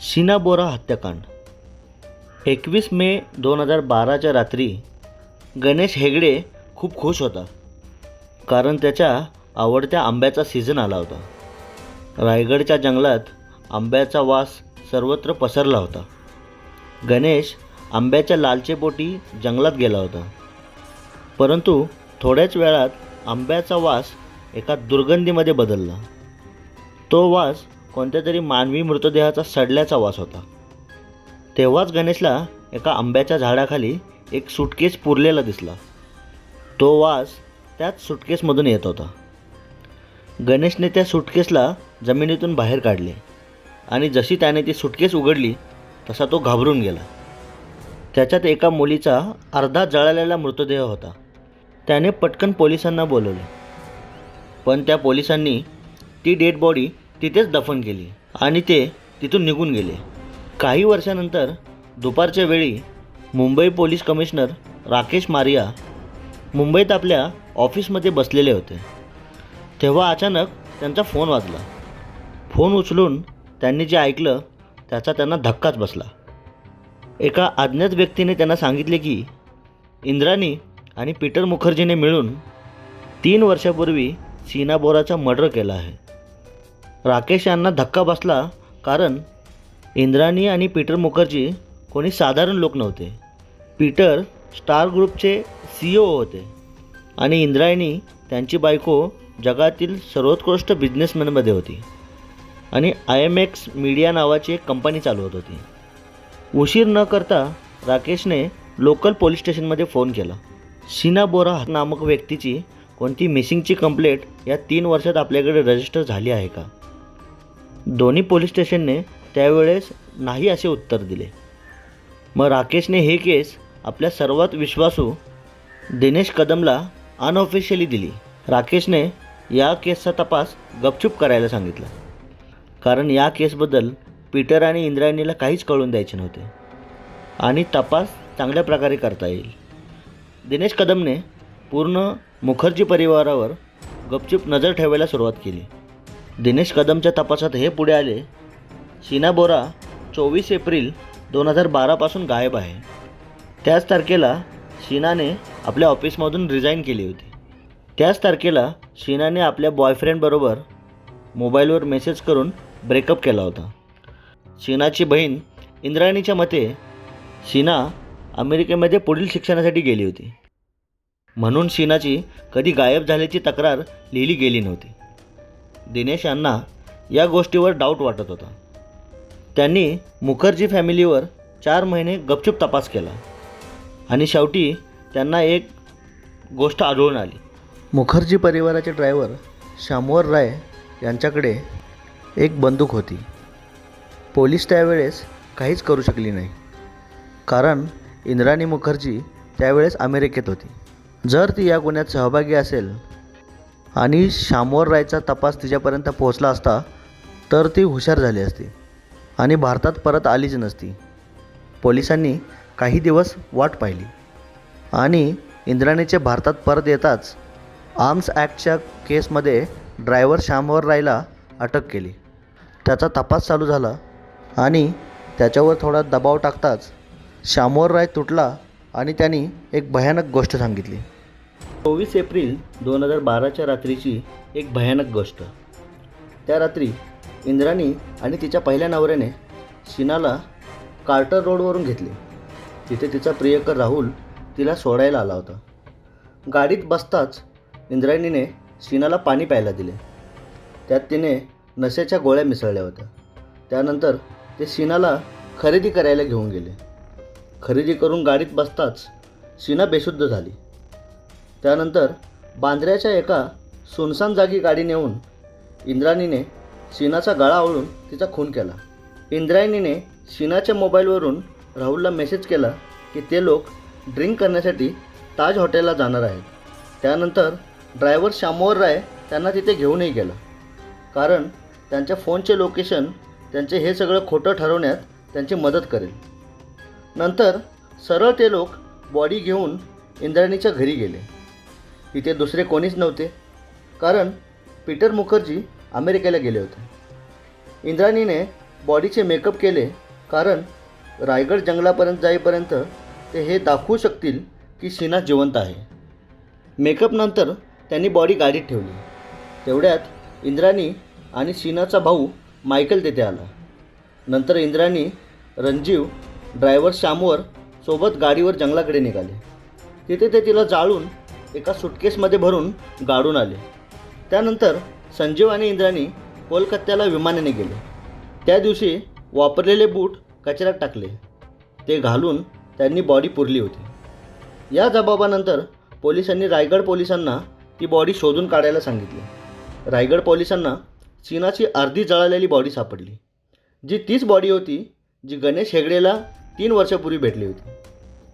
शीना बोरा हत्याकांड. एकवीस मे दोन हजार बाराच्या रात्री गणेश हेगडे खूप खुश होता कारण त्याच्या आवडत्या आंब्याचा सीझन आला होता. रायगडच्या जंगलात आंब्याचा वास सर्वत्र पसरला होता. गणेश आंब्याच्या लालचेपोटी जंगलात गेला होता. परंतु थोड्याच वेळात आंब्याचा वास एका दुर्गंधीमध्ये बदलला. तो वास कोणत्या तरी मानवी मृतदेहाचा सडल्याचा वास होता. तेव्हाच गणेशला एका आंब्याच्या झाडाखाली एक सुटकेस पुरलेला दिसला. तो वास त्याच सुटकेसमधून येत होता. गणेशने त्या सुटकेसला जमिनीतून बाहेर काढले आणि जशी त्याने ती सुटकेस उघडली तसा तो घाबरून गेला. त्याच्यात एका मुलीचा अर्धा जळालेला मृतदेह होता. त्याने पटकन पोलिसांना बोलवले. पण त्या पोलिसांनी ती डेड बॉडी तिथेच दफन केली आणि ते तिथून निघून गेले. काही वर्षानंतर दुपारच्या वेळी मुंबई पोलीस कमिशनर राकेश मारिया मुंबईत आपल्या ऑफिसमध्ये बसलेले होते. तेव्हा अचानक त्यांचा फोन वाजला. फोन उचलून त्यांनी जे ऐकलं त्याचा त्यांना धक्काच बसला. एका अज्ञात व्यक्तीने त्यांना सांगितले की इंद्राणी आणि पीटर मुखर्जीने मिळून तीन वर्षापूर्वी सीना बोराचा मर्डर केला आहे. राकेश यांना धक्का बसला कारण इंद्राणी आणि पीटर मुखर्जी कोणी साधारण लोक नव्हते. पीटर स्टार ग्रुपचे सी ओ होते आणि इंद्रायणी त्यांची बायको जगातील सर्वोत्कृष्ट बिझनेसमॅनमध्ये होती आणि आय एम एक्स मीडिया नावाची एक कंपनी चालवत होती. उशीर न करता राकेशने लोकल पोलीस स्टेशनमध्ये फोन केला. सीना बोरा नामक व्यक्तीची कोणती मिसिंगची कंप्लेंट या तीन वर्षात आपल्याकडे रजिस्टर झाली आहे का? दोन्ही पोलीस स्टेशनने त्यावेळेस नाही असे उत्तर दिले. मग राकेशने हे केस आपल्या सर्वात विश्वासू दिनेश कदमला अनऑफिशियली दिली. राकेशने या केसचा तपास गपचूप करायला सांगितला. कारण या केसबद्दल पीटर आणि इंद्रायणीला काहीच कळून द्यायचे नव्हते. आणि तपास चांगल्या प्रकारे करता येईल. दिनेश कदमने पूर्ण मुखर्जी परिवारावर गपचूप नजर ठेवायला सुरुवात केली. दिनेश कदमच्या तपासात हे पुढे आले. शीना बोरा चोवीस एप्रिल दोन हजार बारापासून गायब आहे. त्याच तारखेला शीनाने आपल्या ऑफिसमधून रिझाईन केली होती. त्याच तारखेला शीनाने आपल्या बॉयफ्रेंडबरोबर मोबाईलवर मेसेज करून ब्रेकअप केला होता. शीनाची बहीण इंद्रायणीच्या मते शीना अमेरिकेमध्ये पुढील शिक्षणासाठी गेली होती. म्हणून शीनाची कधी गायब झाल्याची तक्रार लिहिली गेली नव्हती. दिनेश यांना या गोष्टीवर डाऊट वाटत होता. त्यांनी मुखर्जी फॅमिलीवर चार महिने गपचूप तपास केला. आणि शेवटी त्यांना एक गोष्ट आढळून आली. मुखर्जी परिवाराचे ड्रायव्हर श्यामवर राय यांच्याकडे एक बंदूक होती. पोलीस त्यावेळेस काहीच करू शकली नाही. कारण इंद्राणी मुखर्जी त्यावेळेस अमेरिकेत होती. जर ती या गुन्ह्यात सहभागी असेल आणि शामवर रायचा तपास तिच्यापर्यंत पोहोचला असता तर ती हुशार झाली असती आणि भारतात परत आलीच नसती. पोलिसांनी काही दिवस वाट पाहिली आणि इंद्राणीचे भारतात परत येताच आर्म्स ॲक्टच्या केसमध्ये ड्रायव्हर श्यामवर रायला अटक केली. त्याचा तपास चालू झाला आणि त्याच्यावर थोडा दबाव टाकताच श्यामवर राय तुटला आणि त्यांनी एक भयानक गोष्ट सांगितली. चोवीस एप्रिल दोन हजार बाराच्या रात्रीची एक भयानक गोष्ट. त्या रात्री इंद्राणी आणि तिच्या पहिल्या नवऱ्याने शीनाला कार्टर रोडवरून घेतले. तिथे तिचा प्रियकर राहुल तिला सोडायला आला होता. गाडीत बसताच इंद्रायणीने शीनाला पाणी प्यायला दिले. त्यात तिने नशेच्या गोळ्या मिसळल्या होत्या. त्यानंतर ते शीनाला खरेदी करायला घेऊन गेले. खरेदी करून गाडीत बसताच शीना बेशुद्ध झाली. त्यानंतर बांद्र्याच्या एका सुनसान जागी गाडी नेऊन इंद्राणीने शीनाचा गळा आवळून तिचा खून केला. इंद्रायणीने शीनाच्या मोबाईलवरून राहुलला मेसेज केला की ते लोक ड्रिंक करण्यासाठी ताज हॉटेलला जाणार आहेत. त्यानंतर ड्रायव्हर श्यामोवर राय त्यांना तिथे घेऊनही गेला. कारण त्यांच्या फोनचे लोकेशन त्यांचे हे सगळं खोटं ठरवण्यात त्यांची मदत करेल. नंतर सरळ ते लोक बॉडी घेऊन इंद्राणीच्या घरी गेले. तिथे दुसरे कोणीच नव्हते. कारण पीटर मुखर्जी अमेरिकेला गेले होते. इंद्राणीने बॉडीचे मेकअप केले कारण रायगड जंगलापर्यंत जाईपर्यंत ते हे दाखवू शकतील की शीना जिवंत आहे. मेकअपनंतर त्यांनी बॉडी गाडीत ठेवली. तेवढ्यात इंद्राणी आणि शीनाचा भाऊ मायकल तेथे आला. नंतर इंद्राणी रणजीव ड्रायव्हर श्यामवर सोबत गाडीवर जंगलाकडे निघाले. तिथे ते तिला जाळून एका सुटकेसमध्ये भरून गाडून आले. त्यानंतर संजीव आणि इंद्राणी कोलकात्याला विमानाने गेले. त्या दिवशी वापरलेले बूट कचऱ्यात टाकले. ते घालून त्यांनी बॉडी पुरली होती. या जबाबानंतर पोलिसांनी रायगड पोलिसांना ती बॉडी शोधून काढायला सांगितली. रायगड पोलिसांना चीनाची अर्धी जळालेली बॉडी सापडली. जी तीच बॉडी होती जी गणेश हेगडेला तीन वर्षापूर्वी भेटली होती.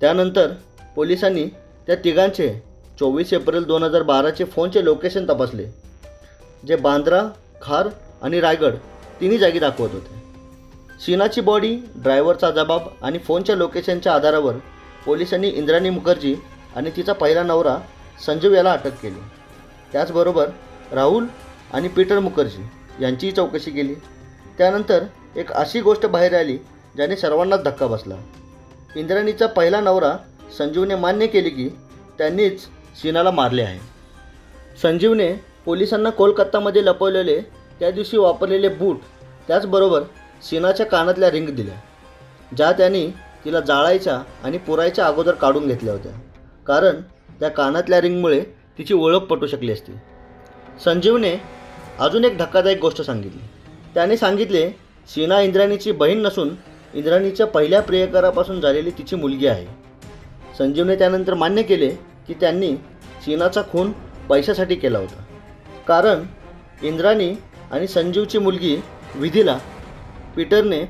त्यानंतर पोलिसांनी त्या तिघांचे चोवीस एप्रिल दोन हजार बाराचे फोनचे लोकेशन तपासले जे बांद्रा खार आणि रायगड तिन्ही जागी दाखवत होते. शीनाची बॉडी ड्रायव्हरचा जबाब आणि फोनच्या लोकेशनच्या आधारावर पोलिसांनी इंद्राणी मुखर्जी आणि तिचा पहिला नवरा संजीव याला अटक केली. त्याचबरोबर राहुल आणि पीटर मुखर्जी यांचीही चौकशी केली. त्यानंतर एक अशी गोष्ट बाहेर आली ज्याने सर्वांनाच धक्का बसला. इंद्राणीचा पहिला नवरा संजीवने मान्य केली की त्यांनीच शीनाला मारले आहे. संजीवने पोलिसांना कोलकातामध्ये लपवलेले त्या दिवशी वापरलेले बूट त्याचबरोबर शीनाच्या कानातल्या रिंग दिल्या ज्या त्यांनी तिला जाळायच्या आणि पुरायच्या अगोदर काढून घेतल्या होत्या. कारण त्या कानातल्या रिंगमुळे तिची ओळख पटू शकली असती. संजीवने अजून एक धक्कादायक गोष्ट सांगितली. त्याने सांगितले सीना इंद्राणीची बहीण नसून इंद्राणीच्या पहिल्या प्रियकरापासून झालेली तिची मुलगी आहे. संजीवने त्यानंतर मान्य केले की त्यांनी शीनाचा खून पैशासाठी केला होता. कारण इंद्राणी आणि संजीवची मुलगी विधीला पीटरने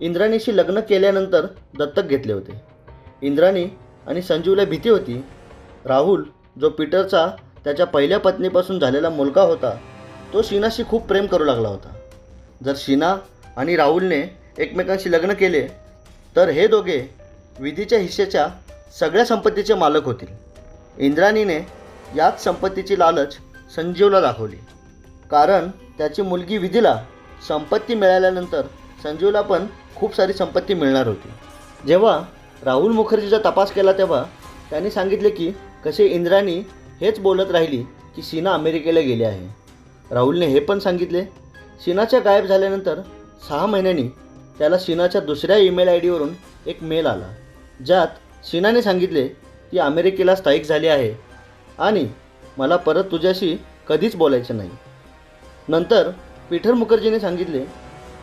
इंद्राणीशी लग्न केल्यानंतर दत्तक घेतले होते. इंद्राणी आणि संजीवला भीती होती. राहुल जो पीटरचा त्याच्या पहिल्या पत्नीपासून झालेला मुलगा होता तो शीनाशी खूप प्रेम करू लागला होता. जर शीना आणि राहुलने एकमेकांशी लग्न केले तर हे दोघे विधीच्या हिश्श्याच्या सगळ्या संपत्तीचे मालक होतील. इंद्राणीने याच संपत्तीची लालच संजीवला दाखवली. कारण त्याची मुलगी विधीला संपत्ती मिळाल्यानंतर संजीवला पण खूप सारी संपत्ती मिळणार होती. जेव्हा राहुल मुखर्जीचा तपास केला तेव्हा त्यांनी सांगितले की कसे इंद्राणी हेच बोलत राहिली की सीना अमेरिकेला गेली आहे. राहुलने हे पण सांगितले सीनाच्या गायब झाल्यानंतर सहा महिन्यांनी त्याला सीनाच्या दुसऱ्या ईमेल आय डीवरून एक मेल आला ज्यात सीनाने सांगितले ती अमेरिकेला स्थायिक झाली आहे. आणि मला परत तुझ्याशी कधीच बोलायचं नाही. नंतर पीटर मुखर्जीने सांगितले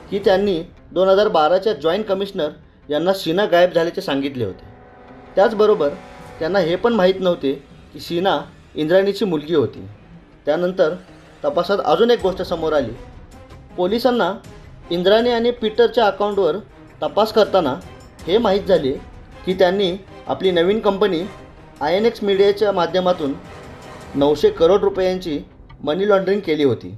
की त्यांनी दोन हजार बाराच्या जॉईंट कमिशनर यांना शीना गायब झाल्याचे सांगितले होते. त्याचबरोबर त्यांना हे पण माहीत नव्हते की शीना इंद्राणीची मुलगी होती. त्यानंतर तपासात अजून एक गोष्ट समोर आली. पोलिसांना इंद्राणी आणि पीटरच्या अकाउंटवर तपास करताना हे माहीत झाले की त्यांनी आपली नवीन कंपनी आय एन एक्स मीडियाच्या माध्यमातून नऊशे करोड रुपयांची मनी लॉन्ड्रिंग केली होती.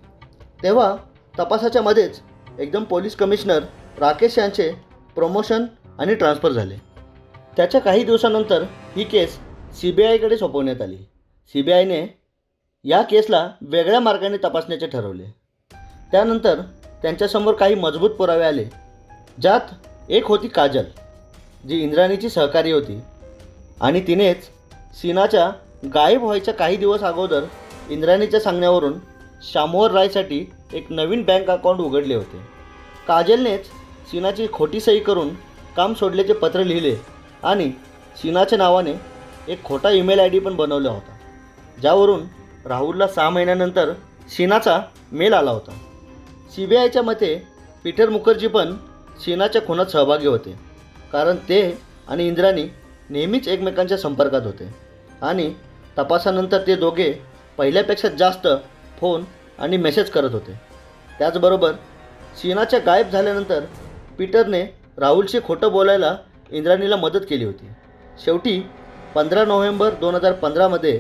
तेव्हा तपासाच्या मध्येच एकदम पोलीस कमिशनर राकेश यांचे प्रमोशन आणि ट्रान्स्फर झाले. त्याच्या काही दिवसानंतर ही केस सी बी आयकडे सोपवण्यात आली. सी बी आयने या केसला वेगळ्या मार्गाने तपासण्याचे ठरवले. त्यानंतर त्यांच्यासमोर काही मजबूत पुरावे आले ज्यात एक होती काजल जी इंद्राणीची सहकारी होती. आणि तिनेच सिनाच्या गायब व्हायच्या काही दिवस अगोदर इंद्राणीच्या सांगण्यावरून शामोर रायसाठी एक नवीन बँक अकाउंट उघडले होते. काजलनेच सिनाची खोटी सही करून काम सोडल्याचे पत्र लिहिले आणि सिनाच्या नावाने एक खोटा ईमेल आय डी पण बनवला होता. ज्यावरून राहुलला सहा महिन्यानंतर शीनाचा मेल आला होता. सी बी आयच्या मते पीटर मुखर्जी पण शीनाच्या खुनात सहभागी होते. कारण ते आणि इंद्राणी नेहमीच एकमेकांच्या संपर्कात होते. आणि तपासानंतर ते दोघे पहिल्यापेक्षा जास्त फोन आणि मेसेज करत होते. त्याचबरोबर सीनाच्या गायब झाल्यानंतर पीटरने राहुलशी खोटं बोलायला इंद्राणीला मदत केली होती. शेवटी पंधरा नोव्हेंबर दोन हजार पंधरामध्ये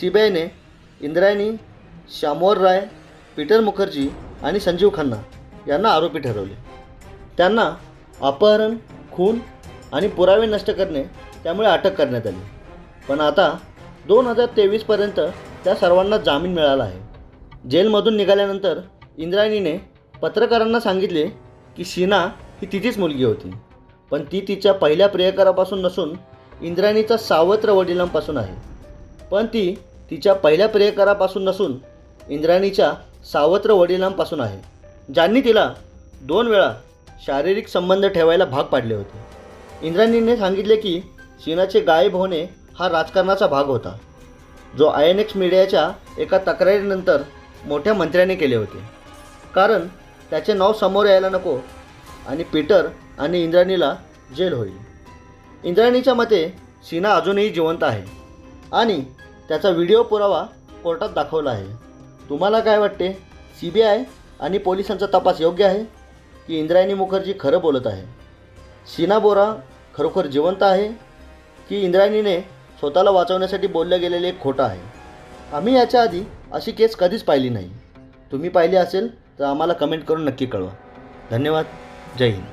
सी बी आयने इंद्रायणी श्यामोर राय पीटर मुखर्जी आणि संजीव खन्ना यांना आरोपी ठरवले. त्यांना अपहरण खून आणि पुरावे नष्ट करणे त्यामुळे अटक करण्यात आली. पण आता दोन हजार तेवीसपर्यंत त्या सर्वांना जामीन मिळाला आहे. जेलमधून निघाल्यानंतर इंद्रायणीने पत्रकारांना सांगितले की शीना ही तिचीच मुलगी होती. पण ती तिच्या पहिल्या प्रियकरापासून नसून इंद्रायणीचा सावत्र वडिलांपासून आहे. पण ती तिच्या पहिल्या प्रियकरापासून नसून इंद्रायणीच्या सावत्र वडिलांपासून आहे. ज्यांनी तिला दोन वेळा शारीरिक संबंध ठेवायला भाग पाडले होते. इंद्रायणीने सांगितले की सिन्हाचे गायब होणे हा राजकारणाचा भाग होता जो आय एन एक्स मीडियाच्या एका तक्रारीनंतर मोठ्या मंत्र्याने केले होते. कारण त्याचे नाव समोर यायला नको आणि पीटर आणि इंद्राणीला जेल होईल. इंद्राणीच्या मते सिन्हा अजूनही जिवंत आहे आणि त्याचा व्हिडिओ पुरावा कोर्टात दाखवला आहे. तुम्हाला काय वाटते? सी बी आय आणि पोलिसांचा तपास योग्य आहे की इंद्रायणी मुखर्जी खरं बोलत आहे? सिना बोरा खरोखर जिवंत आहे? की इंद्रायणीने स्वतःला वाचवण्यासाठी बोललं गेलेले एक खोटं आहे. आम्ही याच्या आधी अशी केस कधीच पाहिली नाही. तुम्ही पाहिली असेल तर आम्हाला कमेंट करून नक्की कळवा. धन्यवाद. जय हिंद.